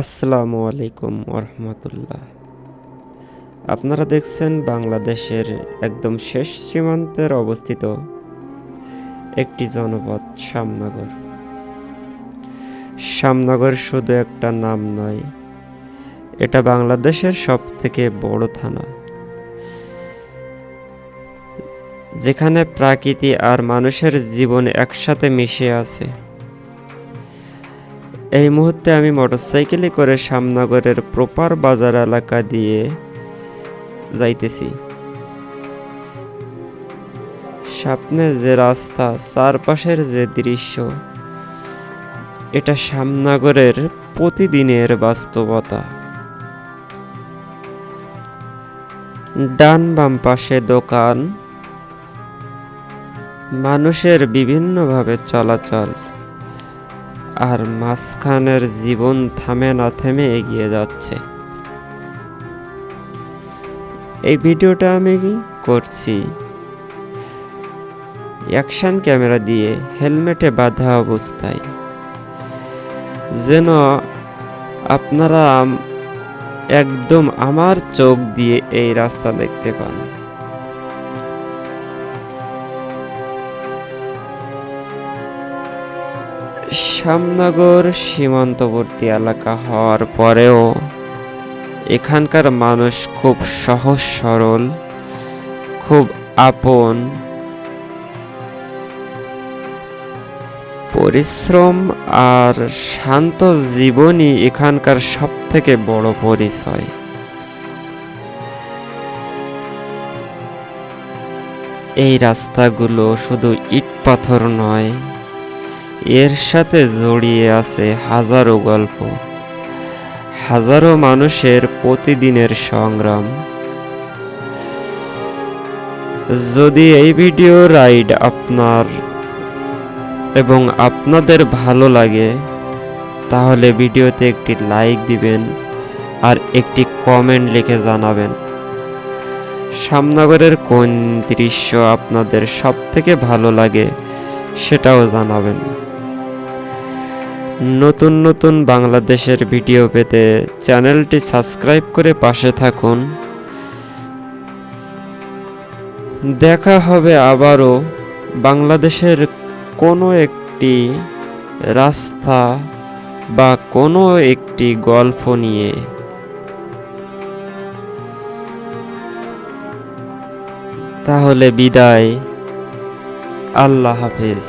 আসসালামু আলাইকুম রহমতুল্লাহ আপনারা দেখছেন বাংলাদেশের একদম শেষ সীমান্তের অবস্থিত একটি জনপদ, শ্যামনগর। শ্যামনগর শুধু একটা নাম নয়, এটা বাংলাদেশের সব থেকে বড় থানা। যেখানে প্রাকৃতি আর মানুষের জীবন একসাথে মিশে আছে। এই মুহূর্তে আমি মোটরসাইকেলে করে শ্যামনগরের প্রপার বাজার এলাকা দিয়ে যাইতেছি। সামনে যে রাস্তা, চারপাশের যে দৃশ্য, এটা শ্যামনগরের প্রতিদিনের বাস্তবতা। ডান বাম পাশে দোকান, মানুষের বিভিন্নভাবে চলাচল। আর মাঝখানের জীবন থামে না থেমে এগিয়ে যাচ্ছে। এই ভিডিওটা আমি করছি। অ্যাকশন ক্যামেরা দিয়ে হেলমেটে বাঁধা অবস্থায়। যেন আপনারা একদম আমার চোখ দিয়ে এই রাস্তা দেখতে পান। শ্যামনগর সীমান্তবর্তী এলাকা হওয়ার পরেও এখানকার মানুষ খুব সহজ সরল, খুব আপন। পরিশ্রম আর শান্ত জীবনই এখানকার সব থেকে বড় পরিচয়। এই রাস্তাগুলো শুধু ইট পাথর নয় এর সাথে জড়িয়ে আছে হাজারো গল্প, হাজারো মানুষের প্রতিদিনের সংগ্রাম। যদি এই ভিডিও রাইড আপনার এবং আপনাদের ভালো লাগে, তাহলে ভিডিওতে একটি লাইক দিবেন আর একটি কমেন্ট লিখে জানাবেন। সামনগরের কোন দৃশ্য আপনাদের সব থেকে ভালো লাগে সেটাও জানাবেন। নতুন নতুন বাংলাদেশের ভিডিও পেতে চ্যানেলটি সাবস্ক্রাইব করে পাশে থাকুন। দেখা হবে আবারও বাংলাদেশের কোনো একটি রাস্তা বা কোনো একটি গল্প নিয়ে। তাহলে বিদায়। আল্লাহ হাফেজ।